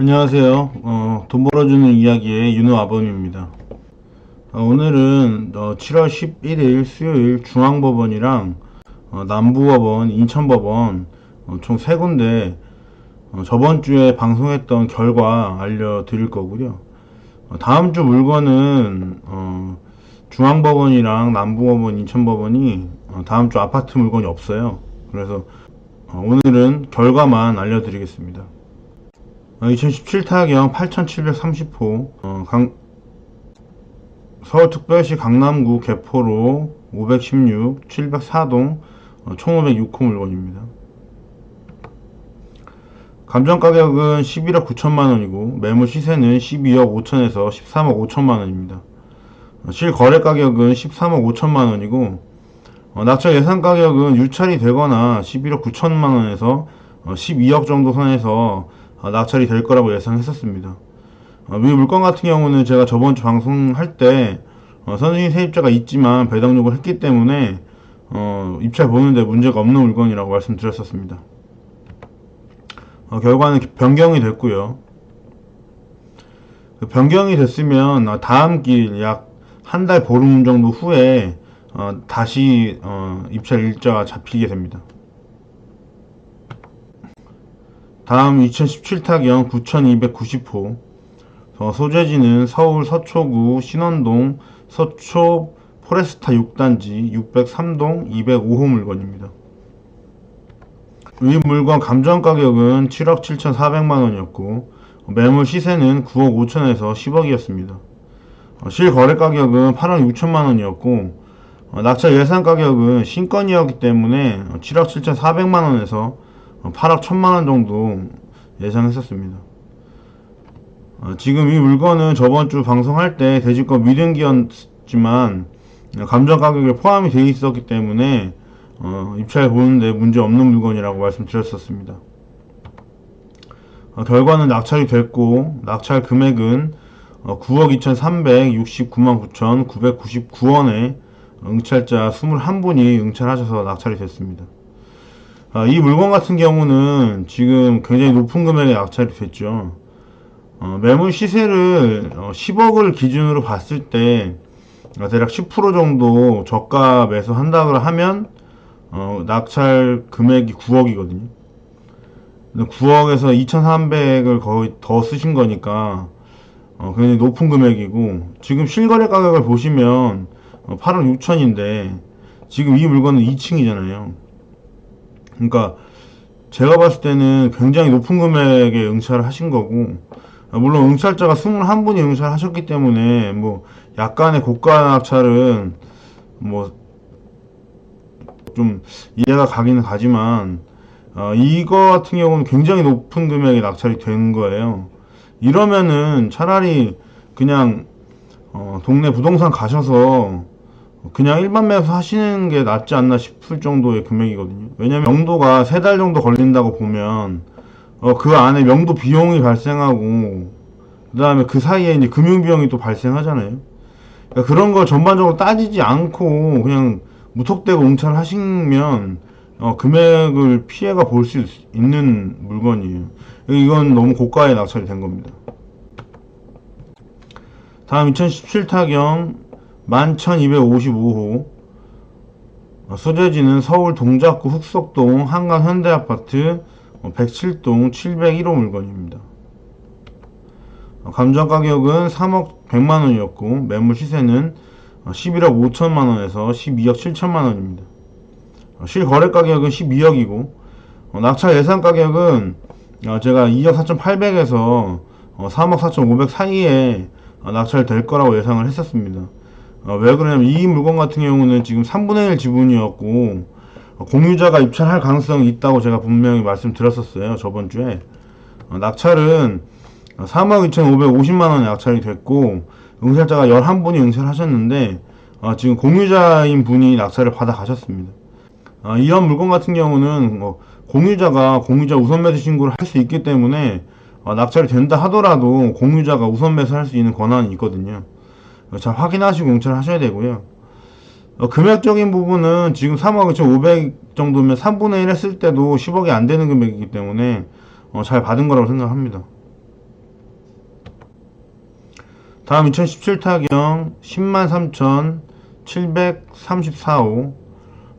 안녕하세요. 어, 돈 벌어주는 이야기의 윤호 아범입니다. 어, 오늘은 어, 7월 11일 수요일 중앙법원이랑 어, 남부법원, 인천법원 어, 총세 군데 어, 저번 주에 방송했던 결과 알려드릴 거고요. 어, 다음 주 물건은 어, 중앙법원이랑 남부법원, 인천법원이 어, 다음 주 아파트 물건이 없어요. 그래서 어, 오늘은 결과만 알려드리겠습니다. 2017 타경 8730호 어, 강- 서울특별시 강남구 개포로 516 704동 어, 총 506호 물건입니다. 감정 가격은 11억 9천만 원이고 매물 시세는 12억 5천에서 13억 5천만 원입니다. 어, 실거래 가격은 13억 5천만 원이고 어, 낙찰 예상 가격은 유찰이 되거나 11억 9천만 원에서 어, 12억 정도 선에서 어, 낙찰이 될 거라고 예상했었습니다. 어, 이 물건 같은 경우는 제가 저번 주 방송할 때 어, 선수인 세입자가 있지만 배당 요구를 했기 때문에 어, 입찰 보는데 문제가 없는 물건이라고 말씀드렸었습니다. 어, 결과는 변경이 됐고요. 그 변경이 됐으면 어, 다음 길 약 한 달 보름 정도 후에 어, 다시 어, 입찰 일자가 잡히게 됩니다. 다음 2017 타경 9290호 어, 소재지는 서울 서초구 신원동 서초 포레스타 6단지 603동 205호 물건입니다. 이 물건 감정 가격은 7억 7,400만 원이었고 매물 시세는 9억 5천에서 10억이었습니다. 실 거래 가격은 8억 6천만 원이었고 어, 낙찰 예상 가격은 신건이었기 때문에 7억 7,400만 원에서 8억 1천만 원 정도 예상했었습니다. 어, 지금 이 물건은 저번 주 방송할 때 대지권 미등기였지만 어, 감정 가격에 포함이 되어 있었기 때문에 어, 입찰 보는데 문제 없는 물건이라고 말씀드렸었습니다. 어, 결과는 낙찰이 됐고 낙찰 금액은 어, 9억 2,369만 9,999원에 응찰자 21분이 응찰하셔서 낙찰이 됐습니다. 아, 이 물건 같은 경우는 지금 굉장히 높은 금액에 낙찰이 됐죠. 어, 매물 시세를 어, 10억을 기준으로 봤을 때 어, 대략 10% 정도 저가 매수한다고 하면 어, 낙찰 금액이 9억이거든요. 9억에서 2,300을 거의 더 쓰신 거니까 어, 굉장히 높은 금액이고 지금 실거래 가격을 보시면 어, 8억 6천인데 지금 이 물건은 2층이잖아요. 그러니까 제가 봤을 때는 굉장히 높은 금액에 응찰을 하신 거고 아, 물론 응찰자가 21분이 응찰 하셨기 때문에 뭐 약간의 고가 낙찰은 뭐 좀 이해가 가기는 가지만 어, 이거 같은 경우는 굉장히 높은 금액에 낙찰이 된 거예요. 이러면은 차라리 그냥 어, 동네 부동산 가셔서 그냥 일반 매수 하시는 게 낫지 않나 싶을 정도의 금액이거든요. 왜냐면 명도가 세 달 정도 걸린다고 보면 어, 그 안에 명도 비용이 발생하고 그 다음에 그 사이에 이제 금융 비용이 또 발생하잖아요. 그러니까 그런 걸 전반적으로 따지지 않고 그냥 무턱대고 응찰하시면 어, 금액을 피해가 볼 수 있는 물건이에요. 이건 너무 고가에 낙찰이 된 겁니다. 다음 2017 타경 11,255호 어, 소재지는 서울 동작구 흑석동 한강 현대아파트 107동 701호 물건입니다. 어, 감정 가격은 3억 100만 원이었고 매물 시세는 11억 5천만 원에서 12억 7천만 원입니다. 어, 실거래 가격은 12억이고 낙찰 예상 가격은 어, 제가 2억 4,800에서 3억 4,500 사이에 어, 낙찰될 거라고 예상을 했었습니다. 어, 왜 그러냐면 이 물건 같은 경우는 지금 3분의 1 지분이었고 어, 공유자가 입찰할 가능성이 있다고 제가 분명히 말씀드렸었어요 저번 주에. 어, 낙찰은 3억 2,550만원에 낙찰이 됐고 응찰자가 11분이 응찰 하셨는데 어, 지금 공유자인 분이 낙찰을 받아 가셨습니다. 어, 이런 물건 같은 경우는 어, 공유자가 공유자 우선 매수 신고를 할 수 있기 때문에 어, 낙찰이 된다 하더라도 공유자가 우선 매수할 수 있는 권한이 있거든요. 어, 잘 확인하시고 응찰 하셔야 되고요. 어, 금액적인 부분은 지금 3억 2,500 정도면 3분의 1 했을 때도 10억이 안 되는 금액이기 때문에 어, 잘 받은 거라고 생각합니다. 다음 2017 타경 103,734호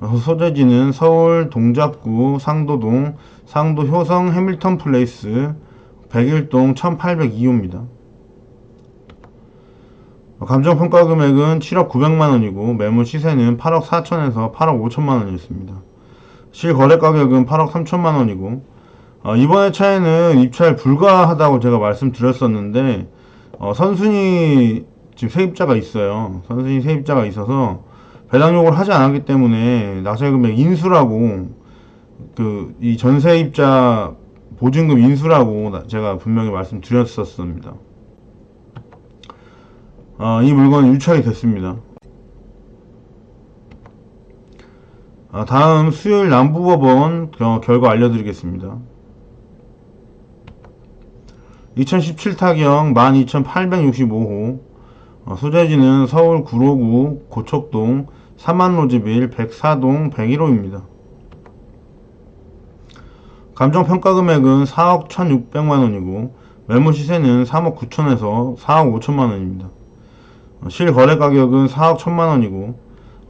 어, 소재지는 서울 동작구 상도동 상도 효성 해밀턴 플레이스 101동 1802호입니다. 감정평가 금액은 7억 900만 원이고 매물 시세는 8억 4천에서 8억 5천만 원이었습니다. 실거래 가격은 8억 3천만 원이고 어, 이번에 차에는 입찰 불가하다고 제가 말씀드렸었는데 어, 선순위 지금 세입자가 있어요. 선순위 세입자가 있어서 배당 요구를 하지 않았기 때문에 낙찰 금액 인수라고 그 이 전세입자 보증금 인수라고 나- 제가 분명히 말씀드렸었습니다. 아, 이 물건은 유찰이 됐습니다. 아, 다음 수요일 남부법원 겨- 결과 알려드리겠습니다. 2017 타경 12,865호 어, 소재지는 서울 구로구 고척동 사만로지빌 104동 101호입니다. 감정평가 금액은 4억 1,600만원이고 매물 시세는 3억 9천에서 4억 5천만원입니다. 실거래 가격은 4억 1천만 원이고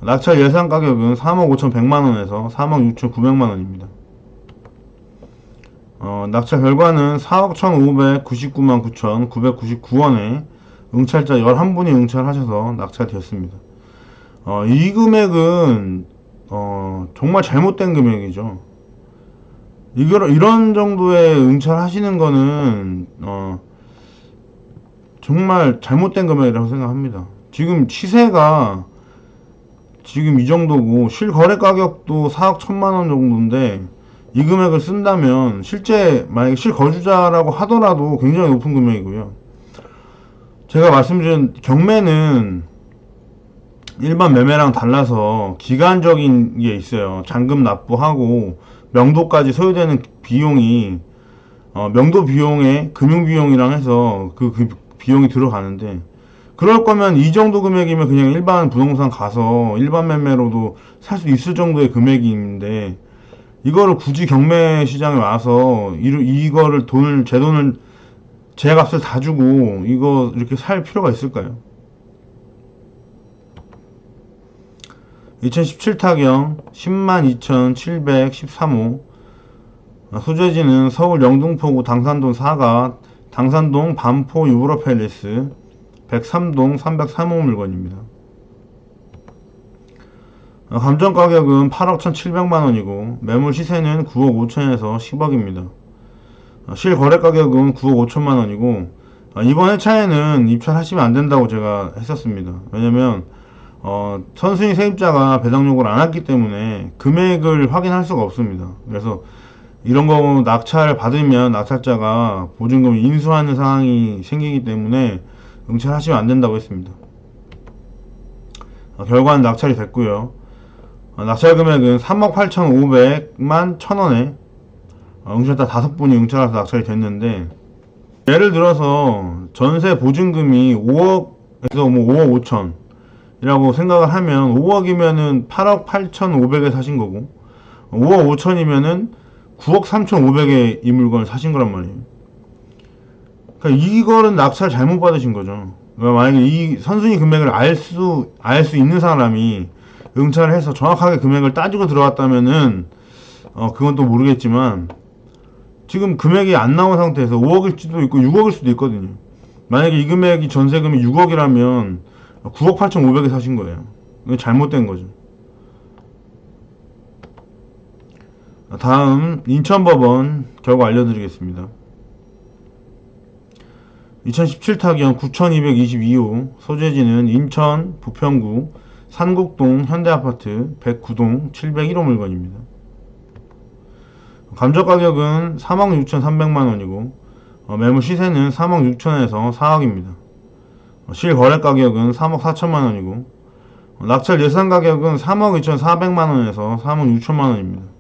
낙찰 예상 가격은 3억 5천 100만 원에서 3억 6천 9백만 원입니다. 어, 낙찰 결과는 4억 1,599만 9천 999원에 응찰자 11분이 응찰하셔서 낙찰되었습니다. 어, 이 금액은 어, 정말 잘못된 금액이죠. 이걸, 이런 정도의 응찰하시는 거는 어, 정말 잘못된 금액이라고 생각합니다. 지금 시세가 지금 이 정도고 실거래 가격도 4억 1천만 원 정도인데 이 금액을 쓴다면 실제 만약에 실거주자라고 하더라도 굉장히 높은 금액이고요. 제가 말씀드린 경매는 일반 매매랑 달라서 기간적인 게 있어요. 잔금 납부하고 명도까지 소요되는 비용이 어, 명도 비용에 금융 비용이랑 해서 그, 그 비용이 들어가는데 그럴 거면 이 정도 금액이면 그냥 일반 부동산 가서 일반 매매로도 살 수 있을 정도의 금액인데 이거를 굳이 경매 시장에 와서 이, 이거를 돈을 제 돈을 제 값을 다 주고 이거 이렇게 살 필요가 있을까요? 2017 타경 102,713호 소재지는 서울 영등포구 당산동 4가 당산동 반포 유브로 팰리스 103동 303호 물건입니다. 어, 감정 가격은 8억 1,700만원이고 매물 시세는 9억 5천에서 10억입니다. 어, 실 거래 가격은 9억 5천만원이고 어, 이번 회차에는 입찰하시면 안 된다고 제가 했었습니다. 왜냐면 어, 선순위 세입자가 배당 요구를 안 했기 때문에 금액을 확인할 수가 없습니다. 그래서 이런 거 낙찰 받으면 낙찰자가 보증금을 인수하는 상황이 생기기 때문에 응찰하시면 안 된다고 했습니다. 어, 결과는 낙찰이 됐고요. 어, 낙찰 금액은 3억 8,500만 1천원에 어, 응찰자 다섯 분이 응찰해서 낙찰이 됐는데 예를 들어서 전세 보증금이 5억에서 뭐 5억 5천 이라고 생각을 하면 5억이면은 8억 8,500에 사신 거고 5억 5천이면은 9억 3,500에 이 물건을 사신 거란 말이에요. 그러니까 이거는 낙찰 잘못 받으신 거죠. 그러니까 만약에 이 선순위 금액을 알 수, 알 수 있는 사람이 응찰을 해서 정확하게 금액을 따지고 들어왔다면은, 어, 그건 또 모르겠지만, 지금 금액이 안 나온 상태에서 5억일 수도 있고 6억일 수도 있거든요. 만약에 이 금액이 전세금이 6억이라면 9억 8,500에 사신 거예요. 잘못된 거죠. 다음 인천법원 결과 알려드리겠습니다. 2017 타경 9222호 소재지는 인천 부평구 산국동 현대아파트 109동 701호 물건입니다. 감정 가격은 3억 6,300만원이고 어, 매물 시세는 3억 6천에서 4억입니다. 실 거래 가격은 3억 4천만원이고 낙찰 예상 가격은 3억 2,400만원에서 3억 6천만원입니다.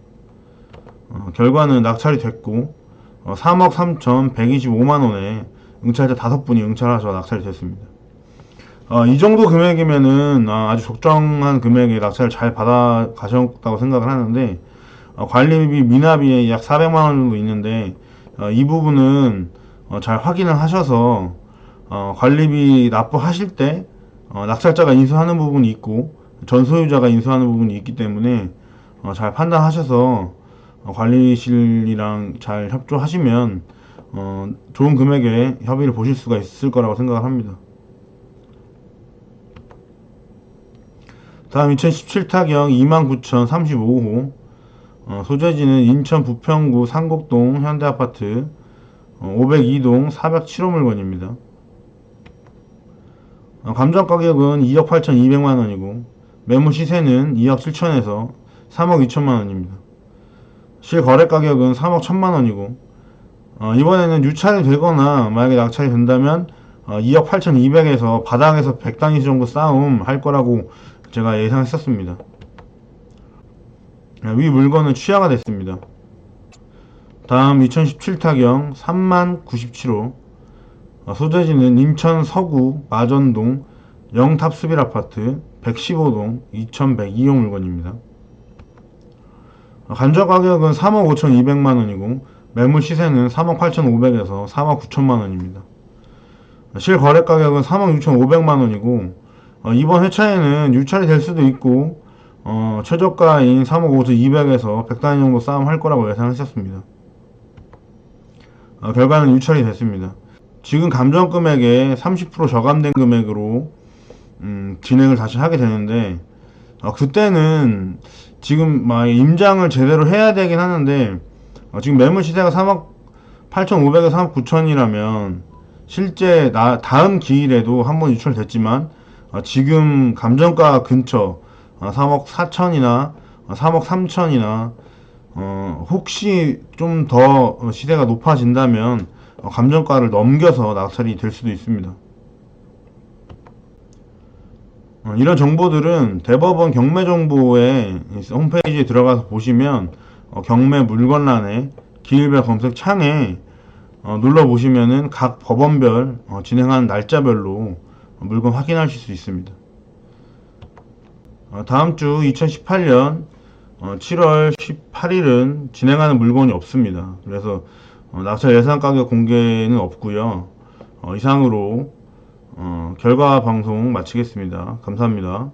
어, 결과는 낙찰이 됐고 어, 3억 3,125만원에 응찰자 다섯 분이 응찰하셔서 낙찰이 됐습니다. 어, 이 정도 금액이면은 아, 아주 적정한 금액의 낙찰을 잘 받아 가셨다고 생각을 하는데 어, 관리비 미납이 약 400만 원 정도 있는데 어, 이 부분은 어, 잘 확인을 하셔서 어, 관리비 납부하실 때 어, 낙찰자가 인수하는 부분이 있고 전소유자가 인수하는 부분이 있기 때문에 어, 잘 판단하셔서 어, 관리실이랑 잘 협조하시면 어, 좋은 금액의 협의를 보실 수가 있을 거라고 생각을 합니다. 다음 2017 타경 29,035호 어, 소재지는 인천 부평구 상곡동 현대아파트 어, 502동 407호 물건입니다. 어, 감정 가격은 2억 8,200만원이고 매물 시세는 2억 7천에서 3억 2천만원입니다. 실거래 가격은 3억 1천만 원이고 어, 이번에는 유찰이 되거나 만약에 낙찰이 된다면 어, 2억 8,200에서 바닥에서 100단위 정도 싸움 할 거라고 제가 예상했었습니다. 아, 위 물건은 취하가 됐습니다. 다음 2017 타경 3만 97호 어, 소재지는 인천 서구 마전동 영탑 수빌 아파트 115동 2102호 물건입니다. 어, 간접 가격은 3억 5,200만 원이고 매물 시세는 3억 8,500에서 3억 9천만 원입니다. 실거래 가격은 3억 6,500만 원이고 어, 이번 회차에는 유찰이 될 수도 있고 어, 최저가인 3억 5,200에서 100단위 정도 싸움 할 거라고 예상하셨습니다. 어, 결과는 유찰이 됐습니다. 지금 감정 금액의 30% 저감된 금액으로 음, 진행을 다시 하게 되는데 어, 그때는 지금 막 임장을 제대로 해야 되긴 하는데 어, 지금 매물 시세가 3억 8,500에서 3억 9천이라면 실제 나, 다음 기일에도 한번 유출됐지만 어, 지금 감정가 근처 어, 3억 4천이나 어, 3억 3천이나 어, 혹시 좀 더 시세가 높아진다면 어, 감정가를 넘겨서 낙찰이 될 수도 있습니다. 어, 이런 정보들은 대법원 경매 정보의 홈페이지에 들어가서 보시면 어, 경매 물건란에 기일별 검색 창에 어, 눌러 보시면은 각 법원별 어, 진행하는 날짜별로 물건 확인하실 수 있습니다. 어, 다음 주 2018년 7월 18일은 진행하는 물건이 없습니다. 그래서 어, 낙찰 예상 가격 공개는 없고요. 어, 이상으로 어, 결과 방송 마치겠습니다. 감사합니다.